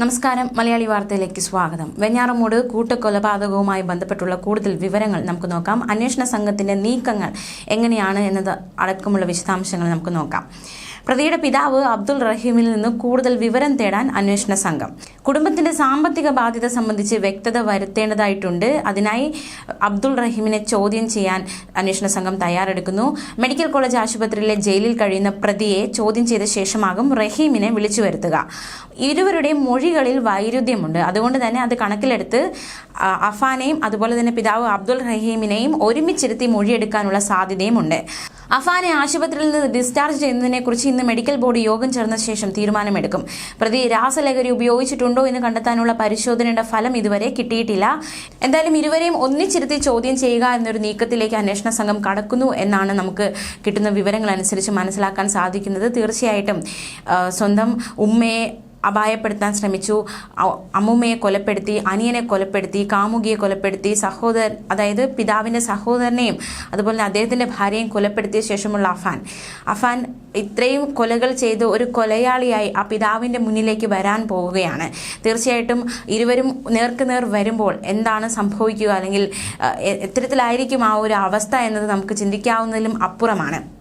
നമസ്കാരം. മലയാളി വാർത്തയിലേക്ക് സ്വാഗതം. വെഞ്ഞാറമൂട് കൂട്ടക്കൊലപാതകവുമായി ബന്ധപ്പെട്ടുള്ള കൂടുതൽ വിവരങ്ങൾ നമുക്ക് നോക്കാം. അന്വേഷണ സംഘത്തിന്റെ നീക്കങ്ങൾ എങ്ങനെയാണ് എന്നത് അടക്കമുള്ള വിശദാംശങ്ങൾ നമുക്ക് നോക്കാം. പ്രതിയുടെ പിതാവ് അബ്ദുൾ റഹീമിൽ നിന്ന് കൂടുതൽ വിവരം തേടാൻ അന്വേഷണ സംഘം. കുടുംബത്തിന്റെ സാമ്പത്തിക ബാധ്യത സംബന്ധിച്ച് വ്യക്തത വരുത്തേണ്ടതായിട്ടുണ്ട്. അതിനായി അബ്ദുൾ റഹീമിനെ ചോദ്യം ചെയ്യാൻ അന്വേഷണ സംഘം തയ്യാറെടുക്കുന്നു. മെഡിക്കൽ കോളേജ് ആശുപത്രിയിലെ ജയിലിൽ കഴിയുന്ന പ്രതിയെ ചോദ്യം ചെയ്ത ശേഷമാകും റഹീമിനെ വിളിച്ചു വരുത്തുക. ഇരുവരുടെയും മൊഴികളിൽ വൈരുദ്ധ്യമുണ്ട്. അതുകൊണ്ട് തന്നെ അത് കണക്കിലെടുത്ത് അഫാനെയും അതുപോലെ തന്നെ പിതാവ് അബ്ദുൾ റഹീമിനെയും ഒരുമിച്ചിരുത്തി മൊഴിയെടുക്കാനുള്ള സാധ്യതയുമുണ്ട്. അഫാനെ ആശുപത്രിയിൽ നിന്ന് ഡിസ്ചാർജ് ചെയ്യുന്നതിനെ കുറിച്ച് ഇന്ന് മെഡിക്കൽ ബോർഡ് യോഗം ചേർന്ന ശേഷം തീരുമാനമെടുക്കും. പ്രതി രാസലഹരി ഉപയോഗിച്ചിട്ടുണ്ടോ എന്ന് കണ്ടെത്താനുള്ള പരിശോധനയുടെ ഫലം ഇതുവരെ കിട്ടിയിട്ടില്ല. എന്തായാലും ഇരുവരെയും ഒന്നിച്ചിരുത്തി ചോദ്യം ചെയ്യുക എന്നൊരു നീക്കത്തിലേക്ക് അന്വേഷണ സംഘം കടക്കുന്നു എന്നാണ് നമുക്ക് കിട്ടുന്ന വിവരങ്ങൾ അനുസരിച്ച് മനസ്സിലാക്കാൻ സാധിക്കുന്നത്. തീർച്ചയായിട്ടും സ്വന്തം ഉമ്മയെ അപായപ്പെടുത്താൻ ശ്രമിച്ചു. അമ്മൂമ്മയെ കൊലപ്പെടുത്തി അനിയനെ കൊലപ്പെടുത്തി കാമുകിയെ കൊലപ്പെടുത്തി സഹോദരൻ അതായത് പിതാവിന്റെ സഹോദരനെയും അതുപോലെ അദ്ദേഹത്തിന്റെ ഭാര്യയും കൊലപ്പെടുത്തിയ ശേഷമുള്ള അഫാൻ. അഫാൻ ഇത്രയും കൊലകൾ ചെയ്ത് ഒരു കൊലയാളിയായി ആ പിതാവിന്റെ മുന്നിലേക്ക് വരാൻ പോവുകയാണ്. തീർച്ചയായിട്ടും ഇരുവരും നേർക്ക് നേർ വരുമ്പോൾ എന്താണ് സംഭവിക്കുക അല്ലെങ്കിൽ എത്തരത്തിലായിരിക്കും ആ ഒരു അവസ്ഥ എന്നത് നമുക്ക് ചിന്തിക്കാവുന്നതിലും അപ്പുറമാണ്.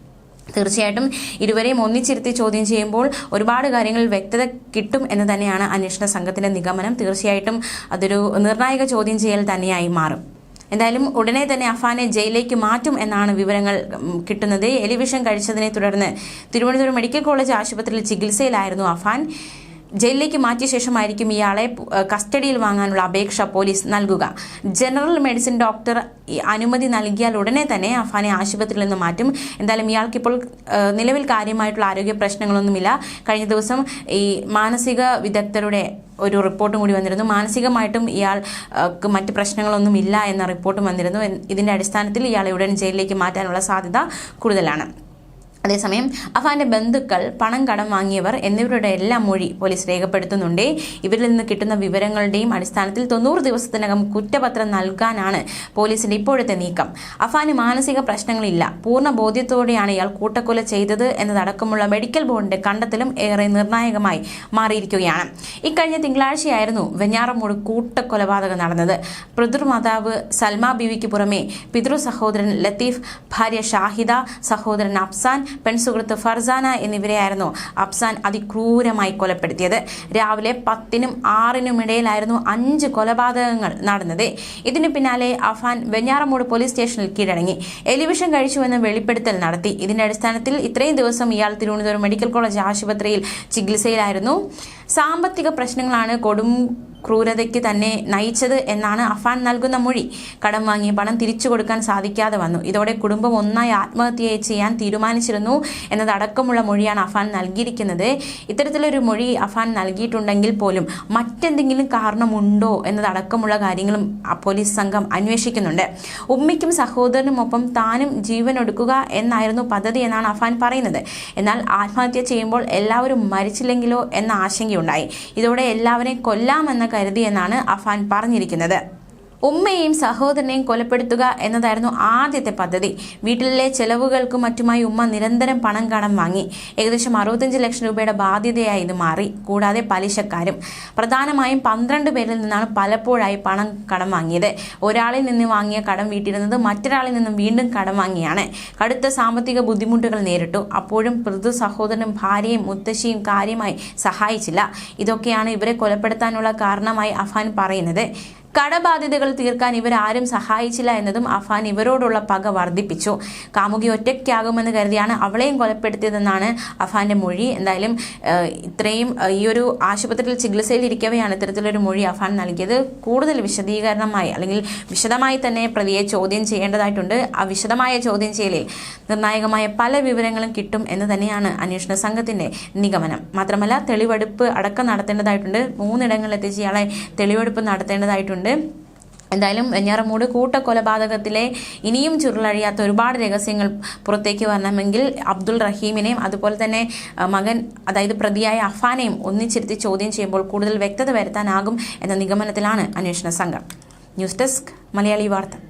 തീർച്ചയായിട്ടും ഇരുവരെയും ഒന്നിച്ചിരുത്തി ചോദ്യം ചെയ്യുമ്പോൾ ഒരുപാട് കാര്യങ്ങൾ വ്യക്തത കിട്ടും എന്ന് തന്നെയാണ് അന്വേഷണ സംഘത്തിന്റെ നിഗമനം. തീർച്ചയായിട്ടും അതൊരു നിർണായക ചോദ്യം ചെയ്യൽ തന്നെയായി മാറും. എന്തായാലും ഉടനെ തന്നെ അഫാനെ ജയിലിലേക്ക് മാറ്റും എന്നാണ് വിവരങ്ങൾ കിട്ടുന്നത്. എലിവിഷൻ കഴിച്ചതിനെ തുടർന്ന് തിരുവനന്തപുരം മെഡിക്കൽ കോളേജ് ആശുപത്രിയിൽ ചികിത്സയിലായിരുന്നു അഫാൻ. ജയിലിലേക്ക് മാറ്റിയ ശേഷമായിരിക്കും ഇയാളെ കസ്റ്റഡിയിൽ വാങ്ങാനുള്ള അപേക്ഷ പോലീസ് നൽകുക. ജനറൽ മെഡിസിൻ ഡോക്ടർ അനുമതി നൽകിയാൽ ഉടനെ തന്നെ അഫാനെ ആശുപത്രിയിൽ നിന്ന് മാറ്റും. എന്തായാലും ഇയാൾക്കിപ്പോൾ നിലവിൽ കാര്യമായിട്ടുള്ള ആരോഗ്യ പ്രശ്നങ്ങളൊന്നുമില്ല. കഴിഞ്ഞ ദിവസം ഈ മാനസിക വിദഗ്ധരുടെ ഒരു റിപ്പോർട്ടും കൂടി വന്നിരുന്നു. മാനസികമായിട്ടും ഇയാൾക്ക് മറ്റ് പ്രശ്നങ്ങളൊന്നുമില്ല എന്ന റിപ്പോർട്ടും വന്നിരുന്നു. ഇതിന്റെ അടിസ്ഥാനത്തിൽ ഇയാളെ ഉടൻ ജയിലിലേക്ക് മാറ്റാനുള്ള സാധ്യത കൂടുതലാണ്. അതേസമയം അഫാന്റെ ബന്ധുക്കൾ പണം കടം വാങ്ങിയവർ എന്നിവരുടെ എല്ലാം മൊഴി പോലീസ് രേഖപ്പെടുത്തുന്നുണ്ട്. ഇവരിൽ നിന്ന് കിട്ടുന്ന വിവരങ്ങളുടെയും അടിസ്ഥാനത്തിൽ തൊണ്ണൂറ് ദിവസത്തിനകം കുറ്റപത്രം നൽകാനാണ് പോലീസിന്റെ ഇപ്പോഴത്തെ നീക്കം. അഫാന് മാനസിക പ്രശ്നങ്ങളില്ല. പൂർണ ബോധ്യത്തോടെയാണ് ഇയാൾ കൂട്ടക്കൊല ചെയ്തത് എന്നതടക്കമുള്ള മെഡിക്കൽ ബോർഡിന്റെ കണ്ടെത്തലും ഏറെ നിർണായകമായി മാറിയിരിക്കുകയാണ്. ഇക്കഴിഞ്ഞ തിങ്കളാഴ്ചയായിരുന്നു വെഞ്ഞാറമൂട് കൂട്ടക്കൊലപാതകം നടന്നത്. പിതൃമാതാവ് സൽമാ ബീവിക്ക് പുറമെ പിതൃ സഹോദരൻ ലത്തീഫ് ഭാര്യ ഷാഹിദ സഹോദരൻ അഫ്സാൻ പെൺസുഹൃത്ത് ഫർസാന എന്നിവരെയായിരുന്നു അഫ്സാൻ അതിക്രൂരമായി കൊലപ്പെടുത്തിയത്. രാവിലെ പത്തിനും ആറിനും ഇടയിലായിരുന്നു അഞ്ച് കൊലപാതകങ്ങൾ നടന്നത്. ഇതിന് പിന്നാലെ അഫാൻ വെഞ്ഞാറമൂട് പോലീസ് സ്റ്റേഷനിൽ കീഴടങ്ങി. എലിവിഷൻ കഴിച്ചുവെന്ന് വെളിപ്പെടുത്തൽ നടത്തി. ഇതിന്റെ അടിസ്ഥാനത്തിൽ ഇത്രയും ദിവസം ഇയാൾ തിരുവനന്തപുരം മെഡിക്കൽ കോളേജ് ആശുപത്രിയിൽ ചികിത്സയിലായിരുന്നു. സാമ്പത്തിക പ്രശ്നങ്ങളാണ് കൊടും ക്രൂരതയ്ക്ക് തന്നെ നയിച്ചത് എന്നാണ് അഫാൻ നൽകുന്ന മൊഴി. കടം വാങ്ങിയ പണം തിരിച്ചു കൊടുക്കാൻ സാധിക്കാതെ വന്നു. ഇതോടെ കുടുംബം ഒന്നായി ആത്മഹത്യ ചെയ്യാൻ തീരുമാനിച്ചിരുന്നു എന്നതടക്കമുള്ള മൊഴിയാണ് അഫാൻ നൽകിയിരിക്കുന്നത്. ഇത്തരത്തിലൊരു മൊഴി അഫാൻ നൽകിയിട്ടുണ്ടെങ്കിൽ പോലും മറ്റെന്തെങ്കിലും കാരണമുണ്ടോ എന്നതടക്കമുള്ള കാര്യങ്ങളും പോലീസ് സംഘം അന്വേഷിക്കുന്നുണ്ട്. ഉമ്മയ്ക്കും സഹോദരനുമൊപ്പം താനും ജീവൻ ഒടുക്കുക എന്നായിരുന്നു പദ്ധതി എന്നാണ് അഫാൻ പറയുന്നത്. എന്നാൽ ആത്മഹത്യ ചെയ്യുമ്പോൾ എല്ലാവരും മരിച്ചില്ലെങ്കിലോ എന്ന ആശങ്കയുണ്ടായി. ഇതോടെ എല്ലാവരെയും കൊല്ലാമെന്ന് കരുതി എന്നാണ് അഫാൻ പറഞ്ഞിരിക്കുന്നത് ഉമ്മയെയും സഹോദരനെയും കൊലപ്പെടുത്തുക എന്നതായിരുന്നു ആദ്യത്തെ പദ്ധതി. വീട്ടിലെ ചെലവുകൾക്കും മറ്റുമായി ഉമ്മ നിരന്തരം പണം കടം വാങ്ങി. ഏകദേശം അറുപത്തഞ്ച് ലക്ഷം രൂപയുടെ ബാധ്യതയായി ഇത് മാറി. കൂടാതെ പലിശക്കാരും. പ്രധാനമായും പന്ത്രണ്ട് പേരിൽ നിന്നാണ് പലപ്പോഴായി പണം കടം വാങ്ങിയത്. ഒരാളിൽ നിന്ന് വാങ്ങിയ കടം വീട്ടിരുന്നത് മറ്റൊരാളിൽ നിന്നും വീണ്ടും കടം വാങ്ങിയാണ്. കടുത്ത സാമ്പത്തിക ബുദ്ധിമുട്ടുകൾ നേരിട്ടു. അപ്പോഴും പൃഥു സഹോദരനും ഭാര്യയും മുത്തശ്ശിയും കാര്യമായി സഹായിച്ചില്ല. ഇതൊക്കെയാണ് ഇവരെ കൊലപ്പെടുത്താനുള്ള കാരണമായി അഫാൻ പറയുന്നത്. കടബാധ്യതകൾ തീർക്കാൻ ഇവരാരും സഹായിച്ചില്ല എന്നതും അഫാൻ ഇവരോടുള്ള പക വർദ്ധിപ്പിച്ചു. കാമുകി ഒറ്റയ്ക്കാകുമെന്ന് കരുതിയാണ് അവളെയും കൊലപ്പെടുത്തിയതെന്നാണ് അഫാന്റെ മൊഴി. എന്തായാലും ഇത്രയും ഈ ഒരു ആശുപത്രിയിൽ ചികിത്സയിൽ ഇരിക്കവെയാണ് ഇത്തരത്തിലൊരു മൊഴി അഫാൻ നൽകിയത്. കൂടുതൽ വിശദീകരണമായി അല്ലെങ്കിൽ വിശദമായി തന്നെ പ്രതിയെ ചോദ്യം ചെയ്യേണ്ടതായിട്ടുണ്ട്. ആ വിശദമായ ചോദ്യം ചെയ്യലിൽ നിർണായകമായ പല വിവരങ്ങളും കിട്ടും എന്ന് തന്നെയാണ് അന്വേഷണ സംഘത്തിന്റെ നിഗമനം. മാത്രമല്ല തെളിവെടുപ്പ് അടക്കം നടത്തേണ്ടതായിട്ടുണ്ട്. മൂന്നിടങ്ങളിൽ എത്തിച്ച് ഇയാളെ തെളിവെടുപ്പ് നടത്തേണ്ടതായിട്ടുണ്ട്. എന്തായാലും വെഞ്ഞാറമൂട് കൂട്ടക്കൊലപാതകത്തിലെ ഇനിയും ചുരുളഴിയാത്ത ഒരുപാട് രഹസ്യങ്ങൾ പുറത്തേക്ക് വരണമെങ്കിൽ അബ്ദുൾ റഹീമിനെയും അതുപോലെ തന്നെ മകൻ അതായത് പ്രതിയായ അഫാനെയും ഒന്നിച്ചിരുത്തി ചോദ്യം ചെയ്യുമ്പോൾ കൂടുതൽ വ്യക്തത വരുത്താനാകും എന്ന നിഗമനത്തിലാണ് അന്വേഷണ സംഘം. ന്യൂസ് ഡെസ്ക് മലയാളി വാർത്ത.